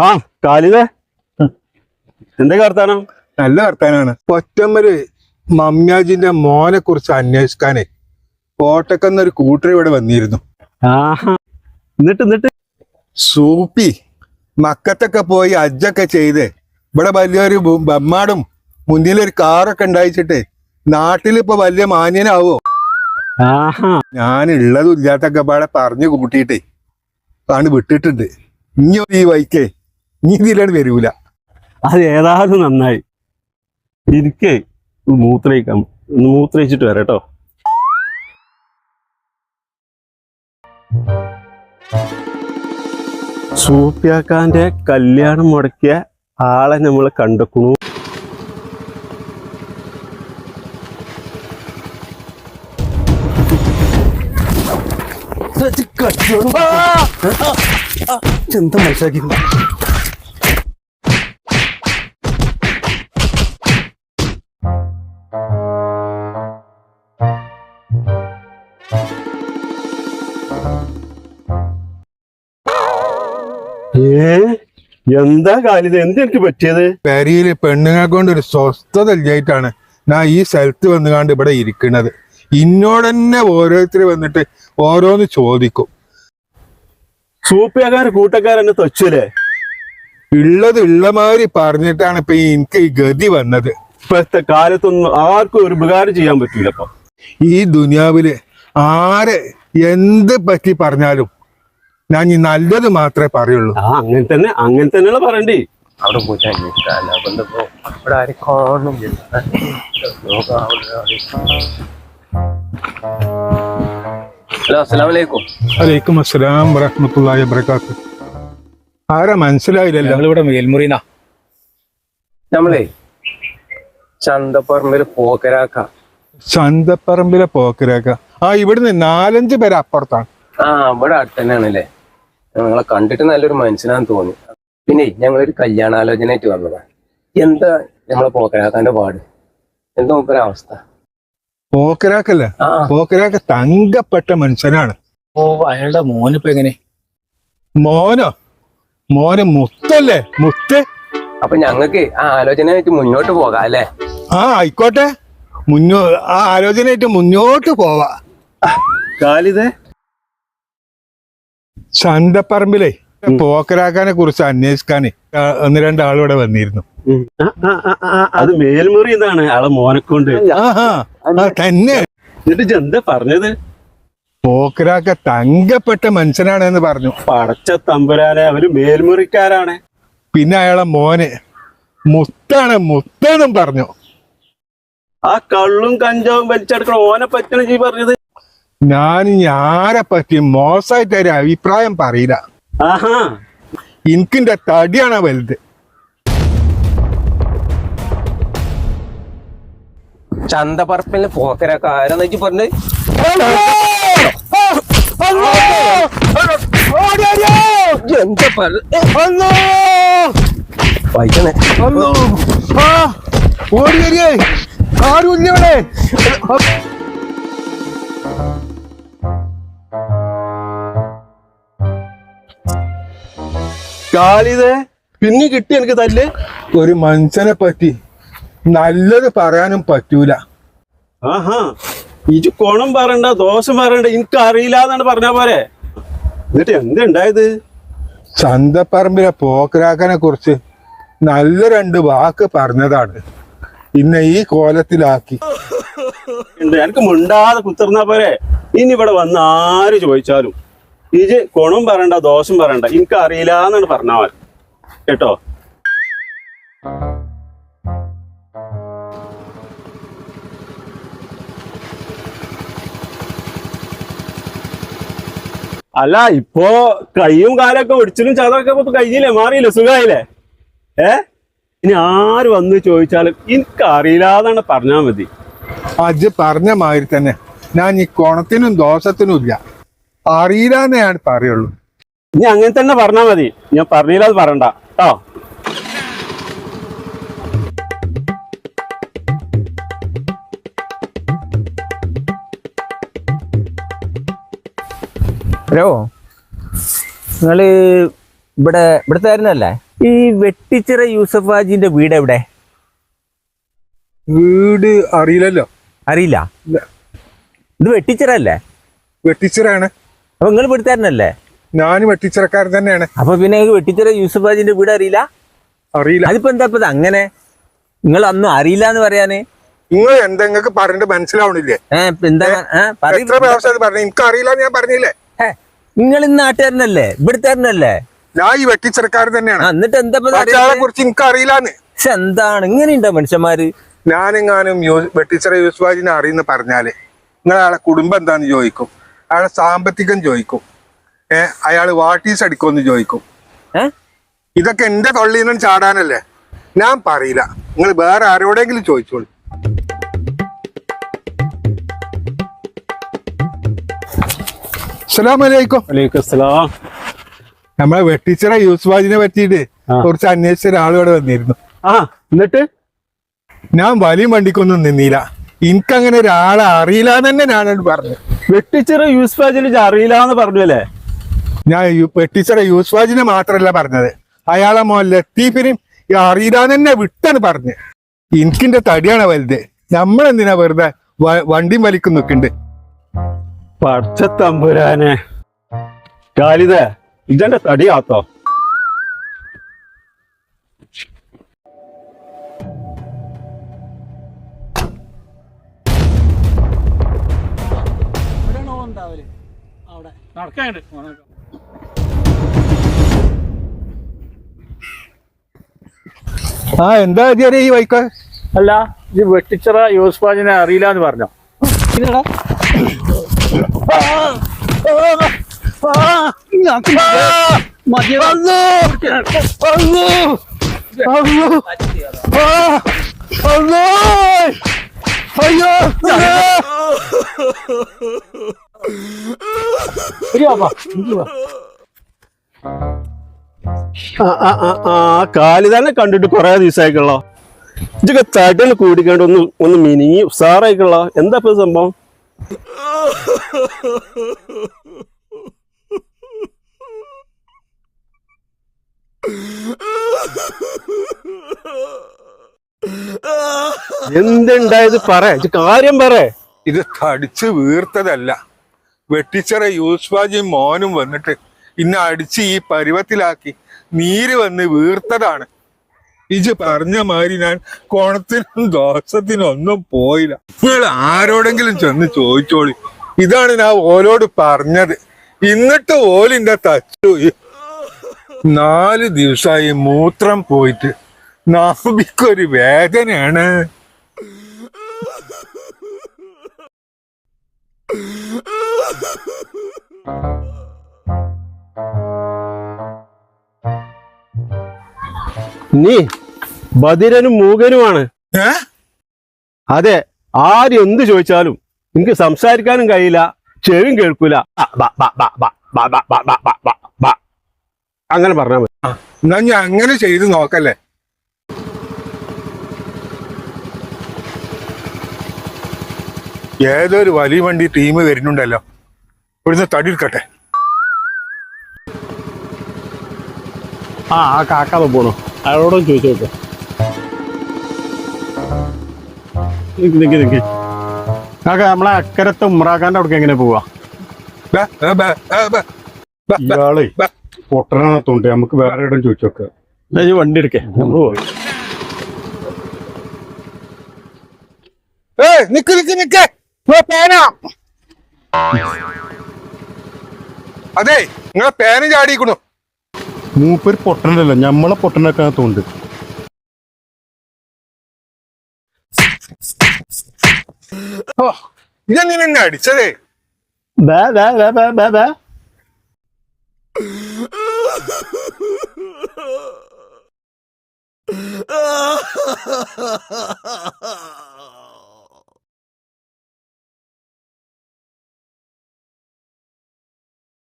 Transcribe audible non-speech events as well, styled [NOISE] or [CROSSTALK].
ആ കാലിതേ. എന്താ വർത്താനം? നല്ല വർത്താനാണ്. പൊറ്റമ്മര് മമ്യാജിന്റെ മോനെ കുറിച്ച് അന്വേഷിക്കാനേ കോട്ടക്കെന്നൊരു കൂട്ടർ ഇവിടെ വന്നിരുന്നു. ആഹാ. എന്നിട്ട് എന്നിട്ട്? സൂപ്പി മക്കത്തൊക്കെ പോയി അജ്ജൊക്കെ ചെയ്ത് ഇവിടെ വലിയൊരു ബമ്മാടും മുന്നിലൊരു കാറൊക്കെ ഉണ്ടായിച്ചിട്ട് നാട്ടിലിപ്പോ വലിയ മാന്യനാവോ? ഞാനുള്ളതും ഞാൻ ഉള്ളതും ഇല്ലാത്തൊക്കെ പാടെ പറഞ്ഞു കൂട്ടിയിട്ടേ. ആണ് വിട്ടിട്ടുണ്ട്. ഇനി ഈ വൈക്കേ ഇനി ഇതിലാണ് വരൂല അത് ഏതായാലും നന്നായി ഇരിക്കേ മൂത്രയിക്കാം ഒന്ന് മൂത്രയിച്ചിട്ട് വരാട്ടോ സൂപ്പിയാക്കാന്റെ കല്യാണം മുടക്കിയ ആളെ നമ്മൾ കണ്ടെക്കണു എന്താ മനസ്സിലാക്കി എന്താ കാര്യത് എന്ത് എനിക്ക് പറ്റിയത്? പെരിയിൽ പെണ്ണുങ്ങളെ കൊണ്ട് ഒരു സ്വസ്ഥത ഇല്ലായിട്ടാണ് ഞാൻ ഈ സ്ഥലത്ത് വന്നുകാണ്ട് ഇവിടെ ഇരിക്കുന്നത്. ഇന്നോട് തന്നെ ഓരോരുത്തർ വന്നിട്ട് ഓരോന്ന് ചോദിക്കും. സൂപ്പിയാക്കാർ കൂട്ടക്കാരെന്നെ തൊച്ചല്ലേ ഉള്ളത് ഉള്ള മാതിരി പറഞ്ഞിട്ടാണ് ഇപ്പൊ എനിക്ക് ഈ ഗതി വന്നത്. ഇപ്പോഴത്തെ കാലത്തൊന്നും ആർക്കും ഒരു ഉപകാരം ചെയ്യാൻ പറ്റില്ല ഈ ദുനിയാവിൽ ആരെ എന്ത് പറ്റി പറഞ്ഞാലും ഞാൻ ഈ നല്ലത് മാത്രമേ പറയുള്ളൂ. ആ അങ്ങനെ തന്നെ അങ്ങനെ തന്നെയുള്ള പറയണ്ടേ. അവിടെ പോയിട്ട് ഇവിടെ ആരും കാണുന്നില്ല. ഹലോ അസ്സലാം വലൈക്കും അലൈക്കും അസ്സലാം വറഹ്മത്തുള്ളാഹി വബറകാത്ത്. ആരാ മനസ്സിലായില്ലല്ലോ? നമ്മളിവിടെ മേൽമുറിനാ നമ്മളെ ചന്തപ്പറമ്പിൽ പോക്കരാക്ക. ചന്തപ്പറമ്പിലെ പോക്കരാക്ക. ആ ഇവിടുന്ന് നാലഞ്ച് പേര് അപ്പുറത്താണ്. ആ ഇവിടെ അടുത്ത് തന്നെയാണല്ലേ ഞങ്ങളെ കണ്ടിട്ട് നല്ലൊരു മനുഷ്യനാന്ന് തോന്നി. പിന്നെ ഞങ്ങളൊരു കല്യാണാലോചനയായിട്ട് വന്നതാ. എന്താ നമ്മളെ പോക്കരാക്കാന്റെ പാട്? എന്താ അവസ്ഥ? പോക്കരാക്കല്ലേ? ആ. പോക്കരാക്ക തങ്കപ്പെട്ട മനുഷ്യനാണ്. ഓ അയാളുടെ മോനിപ്പോ എങ്ങനെ? മോനോ? മോന് മുത്തല്ലേ? മുത്ത്? അപ്പൊ ഞങ്ങക്ക് ആ ആലോചനയായിട്ട് മുന്നോട്ട് പോകാം അല്ലേ? ആ ആയിക്കോട്ടെ. മുന്നോ ആ ആലോചനയായിട്ട് മുന്നോട്ട് പോവാ. കാലിതേ? ചന്തപ്പറമ്പിലെ പോക്കരാക്കാനെ കുറിച്ച് അന്വേഷിക്കാന് ഒന്ന് രണ്ടാളിവിടെ വന്നിരുന്നു. അത് മേൽമുറി എന്താണ് ആളെ മോനെക്കൊണ്ട് കൊണ്ട്. ആ തന്നെ. എന്നിട്ട് എന്താ പറഞ്ഞത്? പോക്കരാക്ക തങ്കപ്പെട്ട മനുഷ്യനാണ് എന്ന് പറഞ്ഞു. പടച്ച തമ്പുരാനെ അവർ മേൽമുറിക്കാരാണ്. പിന്നെ അയാളെ മോനെ മുത്താണ് മുത്തെന്നും പറഞ്ഞു. ആ കള്ളും കഞ്ചാവും വലിച്ചെടുക്കണ ഓനെ പറ്റണ ജീ പറഞ്ഞത്. ഞാൻ ഞാനെ ആരെ പറ്റി മോശമായിട്ട് ഒരു അഭിപ്രായം പറയില്ല എനിക്കിന്റെ തടിയാണ് വലുത് ചന്തപ്പറപ്പിന് പോക്കരാക്ക ആരാന്ന് വെച്ച് പറഞ്ഞത് എന്താ പറഞ്ഞ ഓടി വരികേ ആരുമില്ല ഇവിടെ കാലിതേ പിന്നെ കിട്ടി എനിക്ക് തല്ല്. ഒരു മനുഷ്യനെ പറ്റി നല്ലത് പറയാനും പറ്റൂല. ആഹാ. ഇജ് കോണം പറയണ്ട ദോഷം പറയണ്ട എനിക്ക് അറിയില്ല എന്നാണ് പറഞ്ഞ പോലെ. എന്നിട്ട് എന്തുണ്ടായത്? ചന്തപ്പറമ്പിലെ പോക്കരാക്കനെ കുറിച്ച് നല്ല രണ്ട് വാക്ക് പറഞ്ഞതാണ്. ഇന്നെ ഈ കോലത്തിലാക്കി. എനിക്ക് മുണ്ടാതെ കുത്തിർന്നാ പോലെ ഇനി ഇവിടെ വന്ന് ആര് ചോദിച്ചാലും. ഇജ് കൊണും പറയണ്ട ദോഷം പറയണ്ട എനിക്ക് അറിയില്ല എന്നാണ് പറഞ്ഞവൻ. കേട്ടോ? അല്ല ഇപ്പോ കയ്യും കാലൊക്കെ ഒടിച്ചിലും ചതൊക്കെ ഇപ്പൊ കഴിഞ്ഞില്ലേ? മാറിയില്ലേ? സുഖമായില്ലേ ഏ? ഇനി ആര് വന്ന് ചോദിച്ചാലും എനിക്ക് അറിയില്ലാതാണ് പറഞ്ഞാ മതി. അജ് പറഞ്ഞ മാതിരി തന്നെ. ഞാൻ ഈ കോണത്തിനും ദോഷത്തിനും ഇല്ല. അറിയില്ലാന്നേ ഞാൻ പറയുള്ളൂ. ഇനി അങ്ങനെ തന്നെ പറഞ്ഞാ മതി. ഞാൻ പറഞ്ഞില്ല അത് പറയണ്ട. കേട്ടോ ഹലോ. നിങ്ങൾ ഇവിടെ ഇവിടുത്തെ ആയിരുന്നല്ലേ ഈ വെട്ടിച്ചിറ യൂസഫ് ഹാജിന്റെ വീട് എവിടെ? വീട് അറിയില്ലല്ലോ. അറിയില്ല. ഇത് വെട്ടിച്ചിറ അല്ലേ? വെട്ടിച്ചിറയാണ്. അപ്പൊ നിങ്ങൾ ഇവിടുത്താരനല്ലേ ഞാനും വെട്ടിച്ചിറക്കാരൻ തന്നെയാണ്. അപ്പൊ പിന്നെ വെട്ടിച്ചിറ യൂസഫ് ഹാജിന്റെ വീട് അറിയില്ല? അറിയില്ല. അതിപ്പോ എന്താ ഇപ്പൊ അങ്ങനെ? നിങ്ങൾ അന്നും അറിയില്ല എന്ന് പറയാന്. നിങ്ങൾ എന്തെങ്കിലും പറഞ്ഞിട്ട് മനസ്സിലാവണില്ലേ? എന്താ പറഞ്ഞു? എനിക്ക് അറിയില്ല ഞാൻ പറഞ്ഞില്ലേ? നിങ്ങൾ ഇന്ന് നാട്ടുകാരനല്ലേ? ഇവിടുത്തേരനല്ലേ ഞാൻ ഈ വെട്ടിച്ചിറക്കാരൻ തന്നെയാണ്. എന്നിട്ട് എന്താ കുറിച്ച് എനിക്ക് അറിയില്ലാന്ന്. പക്ഷെ എന്താണ്? ഇങ്ങനെയുണ്ടോ മനുഷ്യന്മാര്? ഞാനെങ്ങാനും വെട്ടിച്ചിറ യൂസ്വാജിനെ അറിയുന്ന പറഞ്ഞാൽ നിങ്ങളെ കുടുംബം എന്താന്ന് ചോദിക്കും. അയാളെ സാമ്പത്തികം ചോദിക്കും. ഏഹ് അയാൾ വാട്ടീസ് അടിക്കുമെന്ന് ചോദിക്കും. ഏഹ് ഇതൊക്കെ എന്റെ തൊള്ളിൽ നിന്ന് ചാടാനല്ലേ? ഞാൻ പറയില്ല. നിങ്ങൾ വേറെ ആരോടെങ്കിലും ചോദിച്ചോളൂ. നമ്മളെ വെട്ടിച്ചറ യൂസ്വാജിനെ പറ്റിയിട്ട് ആ. കുറച്ച് അന്വേഷിച്ച ഒരാളിവിടെ വന്നിരുന്നു. ആ എന്നിട്ട്? ഞാൻ വലിയ വണ്ടിക്കൊന്നും നിന്നില്ല. എനിക്കങ്ങനെ ഒരാളെ അറിയില്ല തന്നെ ഞാനോട് പറഞ്ഞു വെട്ടിച്ചിറ യൂസ് ഫാജിൽ അറിയില്ല എന്ന് പറഞ്ഞു അല്ലേ? ഞാൻ യു- യൂസ് ഫാജിനെ മാത്രല്ല പറഞ്ഞത്. അയാളെ മോൻ ലത്തീഫിനും അറിയില്ല തന്നെ വിട്ടാണ് പറഞ്ഞു എനിക്കിന്റെ തടിയാണ് വലുത്. നമ്മളെന്തിനാ വെറുതെ വണ്ടി വണ്ടിയും വലിക്കും നിൽക്കുന്നുണ്ട് പടച്ച തമ്പുരാനെ. കാലിതേ ഇതെന്റെ തടിയാത്തോ? ആ എന്താ ചെറിയ ഈ വൈക്ക? അല്ല ഇത് വെട്ടിച്ചിറ യൂസ്ഫാജിനെ അറിയില്ല എന്ന് പറഞ്ഞോ. ആ ആ ആ ആ കാലിതന്നെ കണ്ടിട്ട് കൊറേ ദിവസമായിക്കുള്ളോ ഇതൊക്കെ തടിയിൽ കൂടിക്കണ്ട് ഒന്ന് ഒന്ന് മിനിങ്ങി ഉസാറായിക്കുള്ളോ എന്താ ഇപ്പൊ സംഭവം? എന്തുണ്ടായത് പറ കാര്യം പറ. ഇത് തടിച്ച് വീർത്തതല്ല. വെട്ടിച്ചിറ യൂസ്വാജിയും മോനും വന്നിട്ട് ഇന്നെ അടിച്ച് ഈ പരുവത്തിലാക്കി. നീര് വന്ന് വീർത്തതാണ്. ഇജ് പറഞ്ഞ മാതിരി ഞാൻ കോണത്തിനും ദോഷത്തിനും ഒന്നും പോയില്ല. നിങ്ങൾ ആരോടെങ്കിലും ചെന്ന് ചോദിച്ചോളി. ഇതാണ് ഞാൻ ഓലോട് പറഞ്ഞത്. എന്നിട്ട് ഓലിന്റെ തച്ചു. നാല് ദിവസമായി മൂത്രം പോയിട്ട്. നാഭിക്കൊരു വേദനയാണ്. നീ ബദിരനും മൂകനുമാണ് അതെ ആര് എന്ത് ചോദിച്ചാലും എനിക്ക് സംസാരിക്കാനും കഴിയില്ല ചെവിയും കേൾക്കൂല അങ്ങനെ പറഞ്ഞാൽ മതി എന്നാ ഞാൻ അങ്ങനെ ചെയ്ത് നോക്കല്ലേ ഏതൊരു വലിയ വണ്ടി ടീം വരുന്നുണ്ടല്ലോ ഇവിടുന്ന് തടി എടുക്കട്ടെ ആ ആ കാക്കാതെ പോണു. അയാളോടും ചോദിച്ചു നോക്കാം. നിക്ക് നിക്ക് നിക്ക്. കാക്ക നമ്മളെ അക്കരത്തെ ഉമ്രാഖാന്റെ അവിടേക്ക് എങ്ങനെ പോവാ. ഇയാളെ. പൊട്ടനാത്തോണ്ട് നമുക്ക് വേറെ ഇടം ചോദിച്ചു നോക്കാം. വണ്ടി എടുക്കേ. നമ്മൾ പോയി ഏയ് നിക്ക് നിക്ക് നിക്ക്. പേന. അതെ നിങ്ങളെ പേന ചാടിക്കണു മൂപ്പര് പൊട്ടനല്ല ഞമ്മളെ പൊട്ടനൊക്കകത്തോണ്ട് ഓ ഇതെങ്ങനെ എന്നെ അടിച്ചതേ? ബേ ബാ ബാ ബാ ബാ ബേ. [LAUGHS] [LAUGHS]